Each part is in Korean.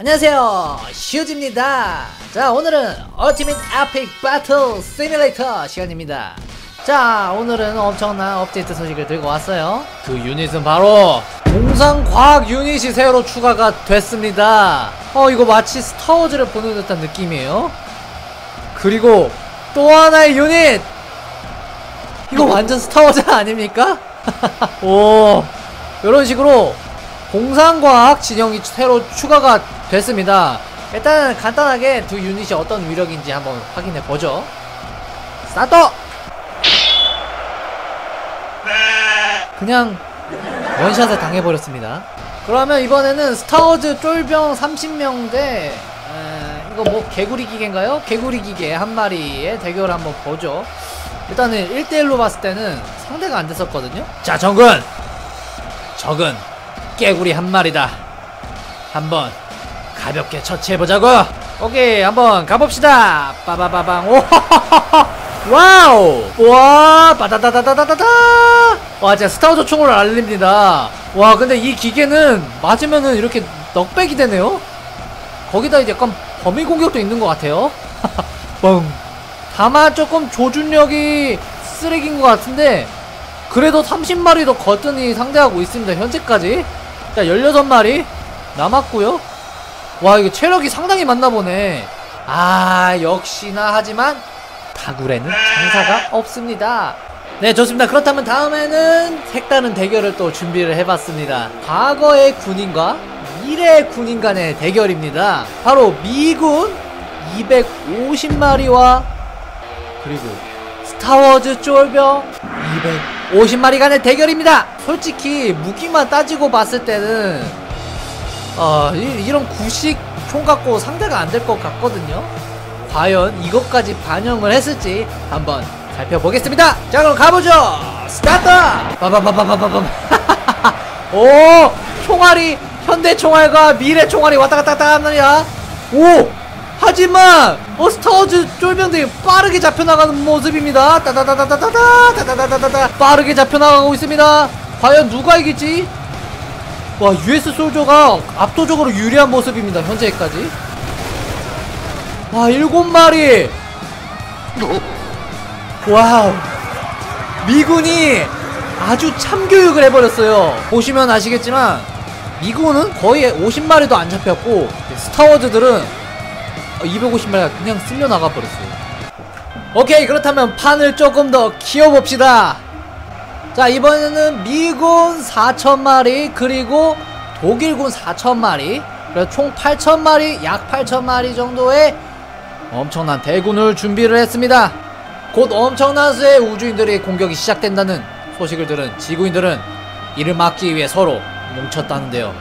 안녕하세요. 슈즈입니다. 자 오늘은 얼티밋 에픽 배틀 시뮬레이터 시간입니다. 자 오늘은 엄청난 업데이트 소식을 들고 왔어요. 그 유닛은 바로 공상과학 유닛이 새로 추가가 됐습니다. 어 이거 마치 스타워즈를 보는 듯한 느낌이에요. 그리고 또 하나의 유닛! 이거 완전 스타워즈 아닙니까? 오 이런 식으로 공상과학 진영이 새로 추가가 됐습니다. 일단 간단하게 두 유닛이 어떤 위력인지 한번 확인해 보죠. 스타트! 그냥 원샷을 당해버렸습니다. 그러면 이번에는 스타워즈 쫄병 30명 대 에, 이거 뭐 개구리 기계인가요? 개구리 기계 한 마리의 대결 한번 보죠. 일단은 1대1로 봤을 때는 상대가 안 됐었거든요. 자, 정근! 적은 깨구리 한 마리다. 한번 가볍게 처치해보자고. 오케이, 한번 가봅시다. 빠바바방. 오, 와우. 와, 빠다다다다다다. 와, 진짜 스타워즈 총으로 알립니다. 와, 근데 이 기계는 맞으면은 이렇게 넉백이 되네요. 거기다 이제 약간 범위 공격도 있는 것 같아요. 뻥. 다만 조금 조준력이 쓰레기인 것 같은데 그래도 30마리 더 거뜬히 상대하고 있습니다 현재까지 자 16마리 남았고요. 와 이거 체력이 상당히 많나 보네. 아 역시나 하지만 다굴에는 장사가 없습니다. 네 좋습니다. 그렇다면 다음에는 색다른 대결을 또 준비를 해봤습니다. 과거의 군인과 미래의 군인 간의 대결입니다. 바로 미군 250마리와 그리고 스타워즈 쫄병 250마리 간의 대결입니다. 솔직히 무기만 따지고 봤을 때는 어, 이, 런 구식 총 갖고 상대가 안 될 것 같거든요. 과연 이것까지 반영을 했을지 한번 살펴보겠습니다. 자 그럼 가보죠. 스타트. 빠바바바바바밤. 오 총알이 현대 총알과 미래 총알이 왔다 갔다 갔다 하느냐? 오 하지만 어 스타워즈 쫄병들이 빠르게 잡혀나가는 모습입니다. 따다다다다다다 따다다다다다. 빠르게 잡혀나가고 있습니다. 과연 누가 이길지? 와 US 솔저가 압도적으로 유리한 모습입니다 현재까지. 와 일곱 마리. 와우. 미군이 아주 참교육을 해버렸어요. 보시면 아시겠지만 미군은 거의 50마리도 안 잡혔고 스타워즈들은 250마리가 그냥 쓸려 나가 버렸어요. 오케이 그렇다면 판을 조금 더 키워봅시다. 자 이번에는 미군 4천마리 그리고 독일군 4천마리 그래서 총 8천마리 약 8천마리 정도의 엄청난 대군을 준비를 했습니다. 곧 엄청난 수의 우주인들의 공격이 시작된다는 소식을 들은 지구인들은 이를 막기 위해 서로 뭉쳤다는데요.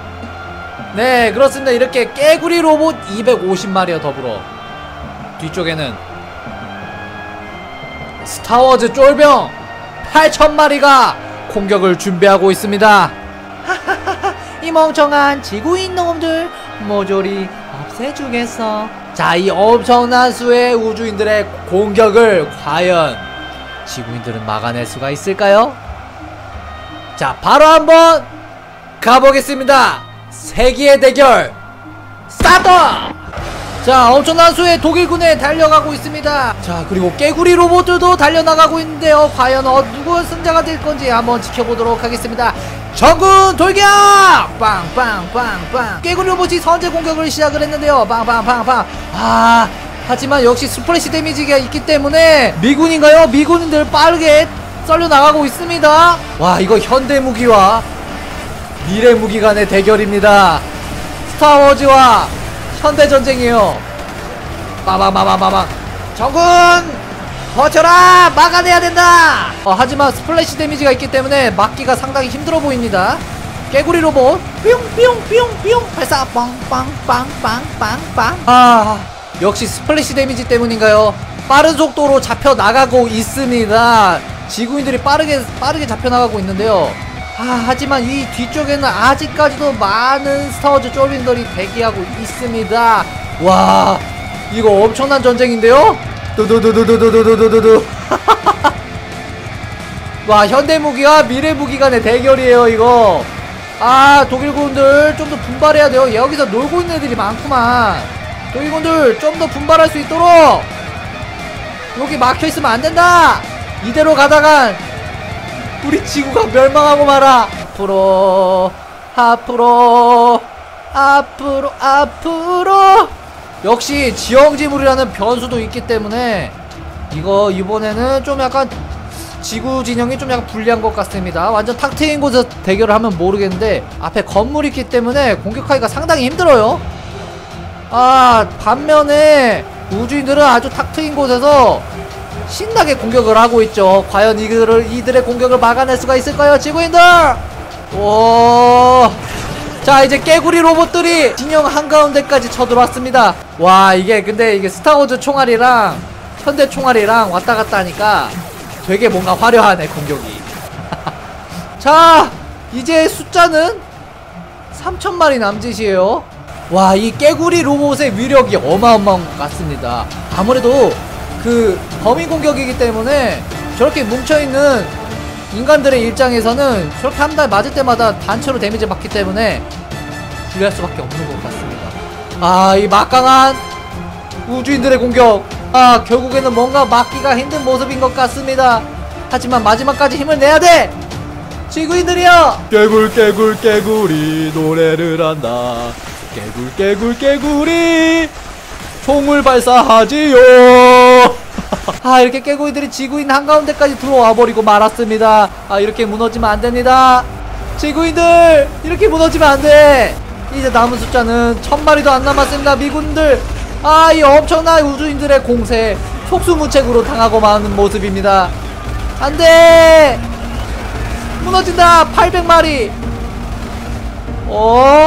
네 그렇습니다. 이렇게 깨구리 로봇 250마리와 더불어 뒤쪽에는 스타워즈 쫄병 8천마리가 공격을 준비하고 있습니다. 이 멍청한 지구인 놈들 모조리 없애주겠어 자 이 엄청난 수의 우주인들의 공격을 과연 지구인들은 막아낼 수가 있을까요? 자 바로 한번 가보겠습니다 세기의 대결 스타트! 자 엄청난 수의 독일군에 달려가고 있습니다. 자 그리고 깨구리 로봇들도 달려나가고 있는데요. 과연 어, 누구 승자가 될 건지 한번 지켜보도록 하겠습니다. 전군 돌격! 빵빵빵빵. 깨구리 로봇이 선제 공격을 시작을 했는데요. 빵빵빵빵. 아 하지만 역시 스플래시 데미지가 있기 때문에 미군인가요? 미군인들 빠르게 썰려 나가고 있습니다. 와 이거 현대 무기와 미래 무기 간의 대결입니다. 스타워즈와 현대전쟁이에요. 빠바바바바바 정군! 버텨라! 막아내야 된다! 어, 하지만 스플래시 데미지가 있기 때문에 막기가 상당히 힘들어 보입니다. 깨구리 로봇 뿅뿅뿅뿅 발사 빵빵빵빵빵빵 아 역시 스플래시 데미지 때문인가요? 빠른 속도로 잡혀 나가고 있습니다. 지구인들이 빠르게 빠르게 잡혀 나가고 있는데요. 아, 하지만 이 뒤쪽에는 아직까지도 많은 스타워즈 쫄빈들이 대기하고 있습니다. 와, 이거 엄청난 전쟁인데요? 두두두두두두두두두두. 와, 현대 무기와 미래 무기 간의 대결이에요, 이거. 아 독일군들 좀 더 분발해야 돼요 여기서 놀고 있는 애들이 많구만 독일군들 좀 더 분발할 수 있도록 여기 막혀 있으면 안 된다 이대로 가다간 우리 지구가 멸망하고 말아 앞으로 앞으로 앞으로 앞으로 역시 지형지물이라는 변수도 있기 때문에 이거 이번에는 좀 약간 지구 진영이 좀 약간 불리한 것 같습니다. 완전 탁 트인 곳에서 대결을 하면 모르겠는데 앞에 건물이 있기 때문에 공격하기가 상당히 힘들어요. 아 반면에 우주인들은 아주 탁 트인 곳에서 신나게 공격을 하고 있죠. 과연 이들을 이들의 공격을 막아낼 수가 있을까요, 지구인들? 오. 자 이제 깨구리 로봇들이 진영 한가운데까지 쳐들어왔습니다 와 이게 근데 이게 스타워즈 총알이랑 현대 총알이랑 왔다 갔다 하니까 되게 뭔가 화려하네 공격이 자 이제 숫자는 3천마리 남짓이에요 와 이 깨구리 로봇의 위력이 어마어마한 것 같습니다 아무래도 그 범위 공격이기 때문에 저렇게 뭉쳐있는 인간들의 입장에서는 저렇게 한 달 맞을 때마다 단체로 데미지 받기 때문에 불리할 수밖에 없는 것 같습니다. 아, 이 막강한 우주인들의 공격. 아, 결국에는 뭔가 막기가 힘든 모습인 것 같습니다. 하지만 마지막까지 힘을 내야 돼! 지구인들이여! 깨굴 깨굴 깨구리 노래를 한다 깨굴 깨굴 깨구리 총을 발사하지요 아, 이렇게 깨구이들이 지구인 한가운데까지 들어와 버리고 말았습니다. 아, 이렇게 무너지면 안 됩니다. 지구인들! 이렇게 무너지면 안 돼! 이제 남은 숫자는 천 마리도 안 남았습니다, 미군들! 아, 이 엄청난 우주인들의 공세, 속수무책으로 당하고 마는 모습입니다. 안 돼! 무너진다! 800마리! 오!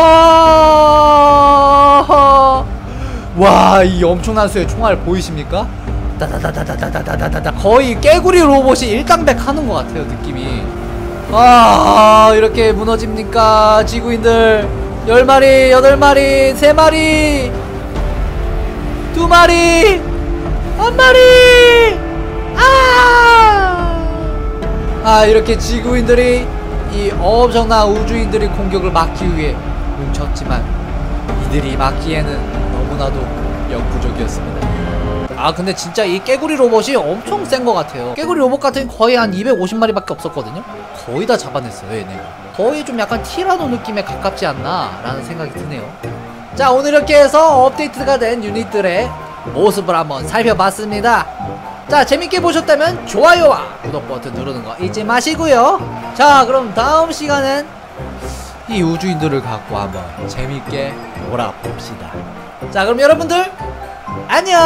와, 이 엄청난 수의 총알 보이십니까? 다다다다다다다다다다 거의 깨구리 로봇이 일당백 하는 것 같아요 느낌이 아 이렇게 무너집니까 지구인들 10마리 8마리 3마리 2마리 1마리 아! 아 이렇게 지구인들이 이 엄청난 우주인들의 공격을 막기 위해 뭉쳤지만 이들이 막기에는 너무나도 역부족이었습니다. 아 근데 진짜 이 깨구리 로봇이 엄청 센 것 같아요. 깨구리 로봇 같은 게 거의 한 250마리밖에 없었거든요. 거의 다 잡아냈어요 얘네 거의 좀 약간 티라노 느낌에 가깝지 않나 라는 생각이 드네요. 자 오늘 이렇게 해서 업데이트가 된 유닛들의 모습을 한번 살펴봤습니다. 자 재밌게 보셨다면 좋아요와 구독 버튼 누르는 거 잊지 마시고요. 자 그럼 다음 시간엔 이 우주인들을 갖고 한번 재밌게 놀아봅시다 자 그럼 여러분들 안녕